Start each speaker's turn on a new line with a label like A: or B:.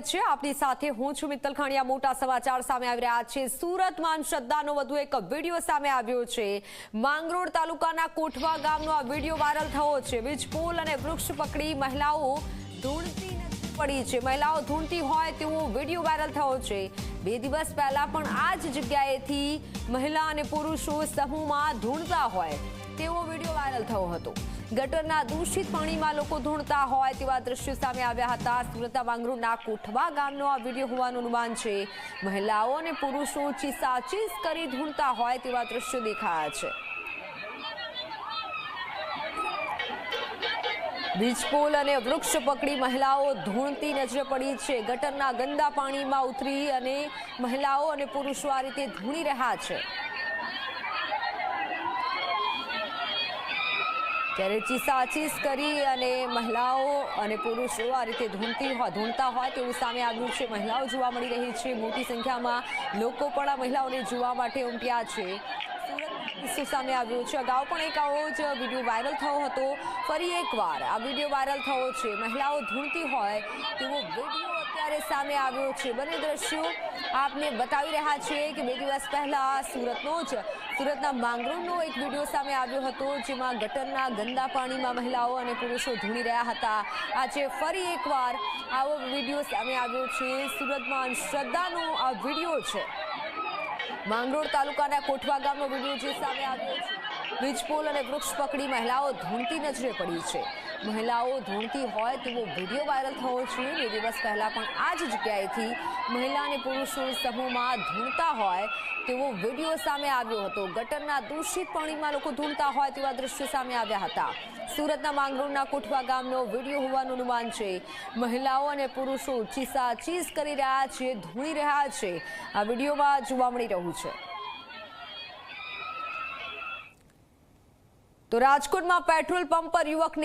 A: છે. આપની સાથે હું છું મિત્તલ ખાણિયા મોટા સમાચાર સામે આવી રહ્યા છે. સુરતમાં શ્રદ્ધાનો વધુ એક વીડિયો સામે આવ્યો છે. માંગરોળ તાલુકાના કોઠવા ગામનો આ વીડિયો વાયરલ થયો છે. વીજપોલ અને વૃક્ષ પકડી મહિલાઓ ધૂળતી નથી પડી છે. મહિલાઓ ધૂળતી હોય તેવો વીડિયો વાયરલ થયો છે. બે દિવસ પહેલા પણ આ જ જગ્યાએથી મહિલા અને પુરુષો સમૂહમાં ધૂણતા હોય. તેવો વીડિયો વાયરલ થયો હતો. ગટરના દૂષિત પાણીમાં લોકો ધૂણતા હોય તેવા દ્રશ્યો સામે આવ્યા હતા. સુરતના વાંગરૂના કોઠવા ગામનો આ વીડિયો હોવાનું અનુમાન છે. મહિલાઓ અને પુરુષો ચીસાચીસ કરી ધૂણતા હોય તેવા દ્રશ્યો દેખાયા છે. વીજપોલ અને વૃક્ષ પકડી મહિલાઓ ધૂણતી નજરે પડી છે. ગટરના ગંદા પાણીમાં ઉતરી અને મહિલાઓ અને પુરુષો આ રીતે ધૂણી રહ્યા છે. ત્યારે ચીસાચીસ કરી અને મહિલાઓ અને પુરુષો આ રીતે ધૂણતી હોય ધૂણતા હોય તેવું સામે આવ્યું છે. મહિલાઓ જોવા મળી રહી છે. મોટી સંખ્યામાં લોકો પણ આ મહિલાઓને જોવા માટે ઉમટ્યા છે. કિસ્સો સામે આવ્યો છે. અગાઉ પણ એક આવો જ વીડિયો વાયરલ થયો હતો. ફરી એકવાર આ વીડિયો વાયરલ થયો છે. મહિલાઓ ધૂણતી હોય તેવો વીડિયો અત્યારે સામે આવ્યો છે. બંને દ્રશ્યો આપને બતાવી રહ્યા છીએ કે બે દિવસ પહેલા સુરતનો જ, સુરતના માંગરોળનો એક વીડિયો સામે આવ્યો હતો, જેમાં ગટરના ગંદા પાણીમાં મહિલાઓ અને પુરુષો ધૂણી રહ્યા હતા. આજે ફરી એકવાર આવો વીડિયો સામે આવ્યો છે. સુરતમાં શ્રદ્ધાનો આ વીડિયો છે. માંગરોળ તાલુકાના કોઠવા ગામનો વીડિયો જે સામે આવ્યો છે. વીજપોલ અને વૃક્ષ પકડી મહિલાઓ ધૂમતી નજરે પડી છે. મહિલાઓ ધૂણતી હોય તેવો વીડિયો વાયરલ થયો છે બે દિવસ પહેલાં પણ આ જ જગ્યાએથી મહિલા અને પુરુષો સમૂહમાં ધૂણતા હોય તેવો વીડિયો સામે આવ્યો હતો. ગટરના દૂષિત પાણીમાં લોકો ધૂણતા હોય તેવા દ્રશ્યો સામે આવ્યા હતા. સુરતના માંગરોળના કોઠવા ગામનો વીડિયો હોવાનું અનુમાન છે. મહિલાઓ અને પુરુષો ચીસાચીસ કરી રહ્યા છે, ધૂણી રહ્યા છે. આ વિડીયોમાં જોવા મળી રહ્યું છે. તો રાજકોટમાં પેટ્રોલ પંપ પર યુવકને